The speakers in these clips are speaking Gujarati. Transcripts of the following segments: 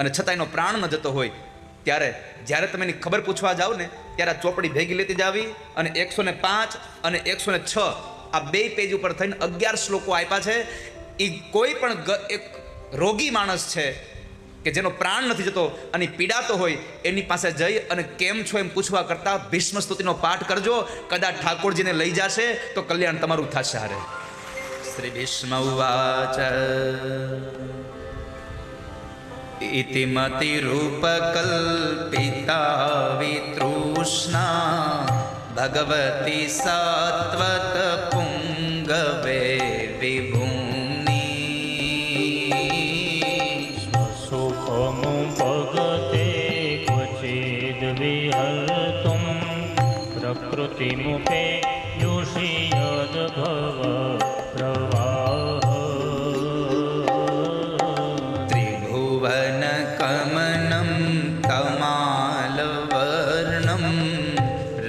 અને છતાં એનો પ્રાણ ન જતો હોય, ત્યારે જ્યારે તમે એની ખબર પૂછવા જાઓ ને, ત્યારે આ ચોપડી ભેગી લેતી જાવી અને એકસો ને પાંચ અને એકસો ને છ આ બે પેજ ઉપર થઈને અગિયાર શ્લોકો આપ્યા છે. એ કોઈ પણ એક રોગી માણસ છે કે જેનો પ્રાણ નથી જતો અને પીડાતો હોય, એની પાસે જઈ અને કેમ છો એમ પૂછવા કરતાં ભીષ્મ સ્તુતિનો પાઠ કરજો. કદાચ ઠાકોરજીને લઈ જશે, તો કલ્યાણ તમારું થશે હારે. શ્રી ભીષ્મ ઉવાચ. इति मतिरूपकल्पिता वितृष्णा भगवती सात्वत पुङ्गवे विभूनि सुखमुं भगते क्वचिद् विहर्तुं प्रकृतिमुपे युषि यद्भव प्रवाह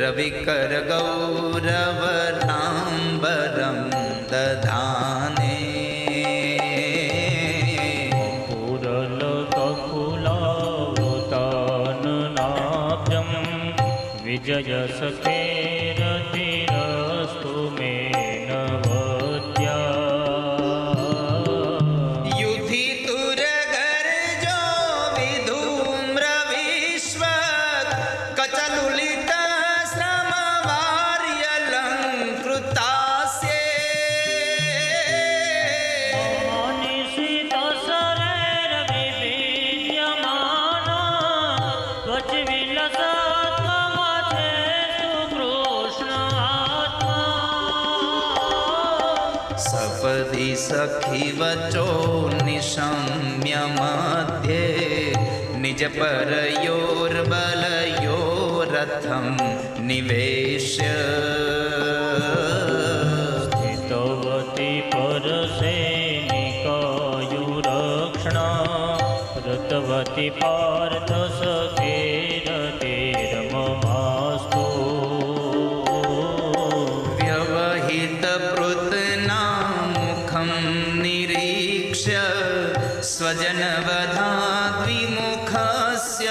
रविकरगौरवनाम्बरं दधाने पुरलककुलावृताननाभ्यं विजयसखेरतिरस्तु સપદિ સખી વચો નિશમ્ય મધ્યે નિજ પરયોર્બલયોરથમ નિવેશ્ય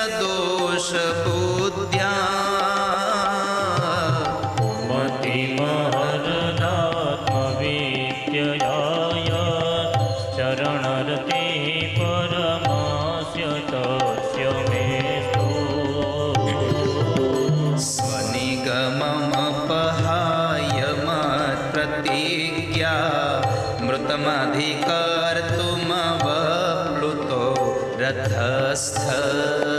દોષ બુદ્ધ્યા મતિ મહરદાત્મવિત્યય ચરણરતે પરમાસ્ય તસ્ય મે સ્વનિગમમપહાય પ્રતિજ્ઞા મૃતમધિકર્તુમવપ્લુતો રથસ્થ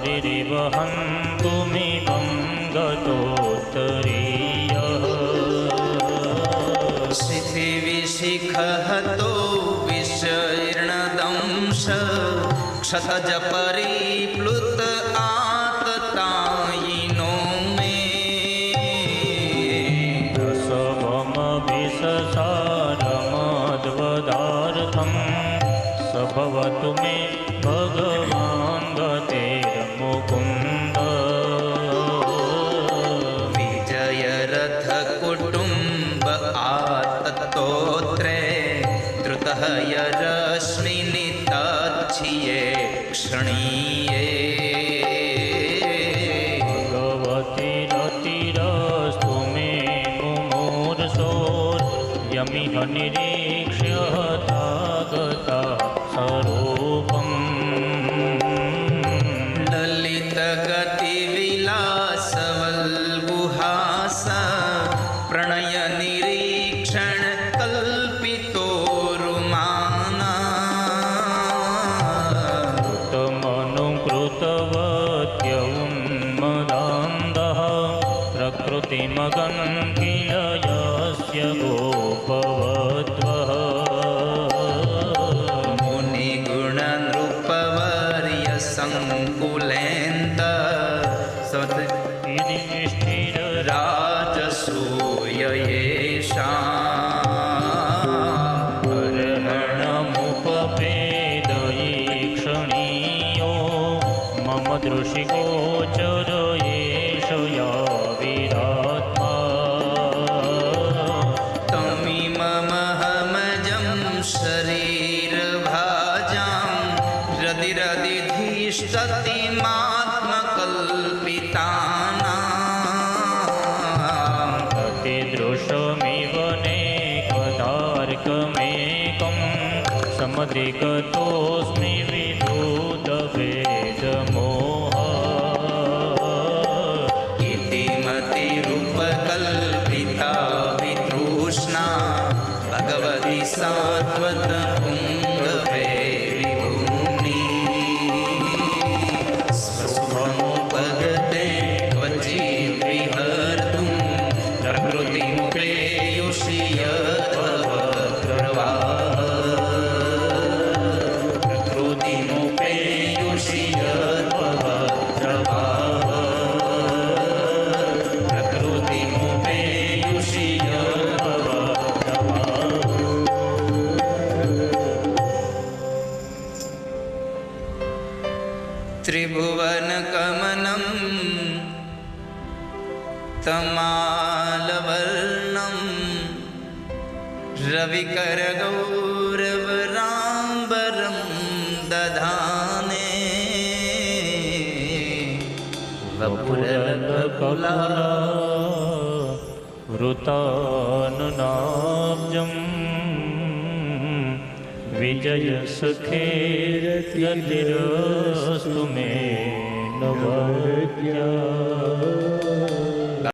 हरिरिवहन्तुमिमं गतोत्तरीयः शिथिविशिखहतो विशीर्णदंश क्षतज परिप्लुत आततायिनो मे रसवमभिससारमद्वदार्थं स भवतु मे भगवान् द्रुतः यरश्मिनि तच्छिये क्षणीये भगवतिरतिरस्तु मे मुमूर्षोर्यमिह निरीक्ष्य हतागता ભક્તિમગમ કિલ યસ્ય ગોપવત્વ મુનિગુણનૃપવર્ય સંકુલેન્ત સદિષ્ઠિરરાજસૂય યેષા शिवनेकतार्कमेकं समधिगतोऽस्मि विभूतवेदमोह इति मतिरुपकल्प त्रिभुवनकमनं तमालवर्णं रविकरगौरवराम्बरं दधाने वपुरककुला वृतानुनाब्जं વિજય સખેર તિરસ્તુ મે નવત્યા